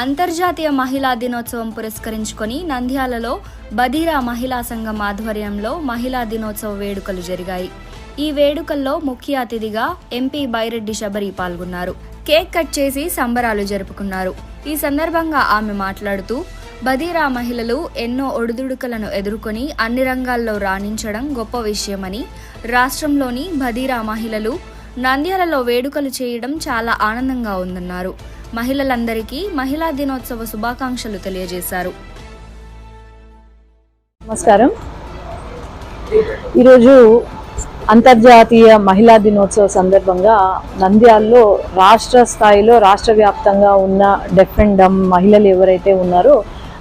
అంతర్జాతీయ మహిళా దినోత్సవం పురస్కరించుకొని నంద్యాలలో బదీరా మహిళా సంఘం ఆధ్వర్యంలో మహిళా దినోత్సవ వేడుకలు జరిగాయి. ఈ వేడుకల్లో ముఖ్య అతిథిగా ఎంపీ బైరెడ్డి శబరి పాల్గొన్నారు. కేక్ కట్ చేసి సంబరాలు జరుపుకున్నారు. ఈ సందర్భంగా ఆమె మాట్లాడుతూ బదిరా మహిళలు ఎన్నో ఒడిదుడుకలను ఎదుర్కొని అన్ని రంగాల్లో రాణించడం గొప్ప విషయమని రాష్ట్రంలోని బదిరా మహిళలు నంద్యాలలో వేడుకలు చేయడం చాలా ఆనందంగా ఉందన్నారు. మహిళలందరికీ మహిళా దినోత్సవ శుభాకాంక్షలు తెలియజేశారు. నమస్కారం. ఈరోజు అంతర్జాతీయ మహిళా దినోత్సవ సందర్భంగా నంద్యాల్లో రాష్ట్ర స్థాయిలో రాష్ట్ర వ్యాప్తంగా ఉన్న డెఫ్ అండ్ డమ్ మహిళలు ఎవరైతే ఉన్నారో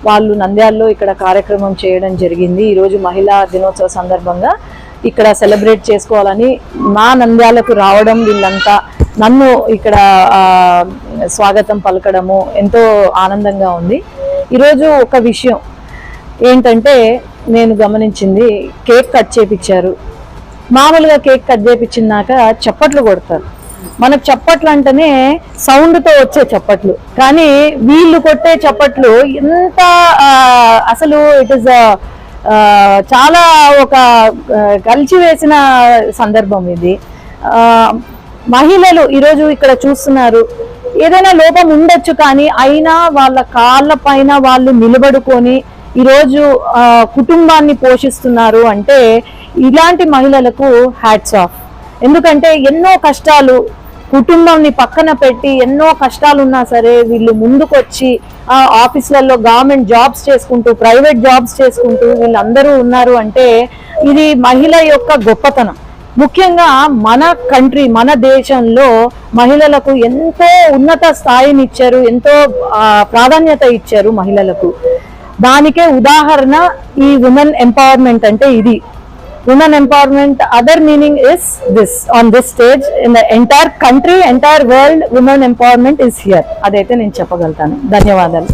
వాళ్ళు నంద్యాల్లో ఇక్కడ కార్యక్రమం చేయడం జరిగింది. ఈరోజు మహిళా దినోత్సవ సందర్భంగా ఇక్కడ సెలబ్రేట్ చేసుకోవాలని మా నంద్యాలకు రావడం వీళ్ళంతా నన్ను ఇక్కడ స్వాగతం పలకడము ఎంతో ఆనందంగా ఉంది. ఈరోజు ఒక విషయం ఏంటంటే నేను గమనించింది కేక్ కట్ చేపించారు మామూలుగా కేక్ కట్ చేపించినాక చప్పట్లు కొడతారు. మనకు చప్పట్లు అంటేనే సౌండ్తో వచ్చే చప్పట్లు. కానీ వీళ్ళు కొట్టే చప్పట్లు ఎంత అసలు ఇట్ ఇస్ చాలా ఒక కలిసి వేసిన సందర్భం ఇది. మహిళలు ఈరోజు ఇక్కడ చూస్తున్నారు. ఏదైనా లోపం ఉండొచ్చు కానీ అయినా వాళ్ళ కాళ్ళ పైన వాళ్ళు నిలబడుకొని ఈరోజు కుటుంబాన్ని పోషిస్తున్నారు అంటే ఇలాంటి మహిళలకు హ్యాట్స్ ఆఫ్. ఎందుకంటే ఎన్నో కష్టాలు కుటుంబంని పక్కన పెట్టి ఎన్నో కష్టాలు ఉన్నా సరే వీళ్ళు ముందుకొచ్చి ఆ, ఆఫీసులలో గవర్నమెంట్ జాబ్స్ చేసుకుంటూ ప్రైవేట్ జాబ్స్ చేసుకుంటూ వీళ్ళందరూ ఉన్నారు అంటే ఇది మహిళ యొక్క గొప్పతనం. ముఖ్యంగా మన కంట్రీ మన దేశంలో మహిళలకు ఎంతో ఉన్నత స్థాయిని ఇచ్చారు ఎంతో ప్రాధాన్యత ఇచ్చారు మహిళలకు. దానికే ఉదాహరణ ఈ ఉమెన్ ఎంపవర్మెంట్ అంటే ఇది. Women empowerment other meaning is this on this stage in the entire country entire world women empowerment is here అదైతే నేను చెప్పగలుగుతాను. ధన్యవాదాలు.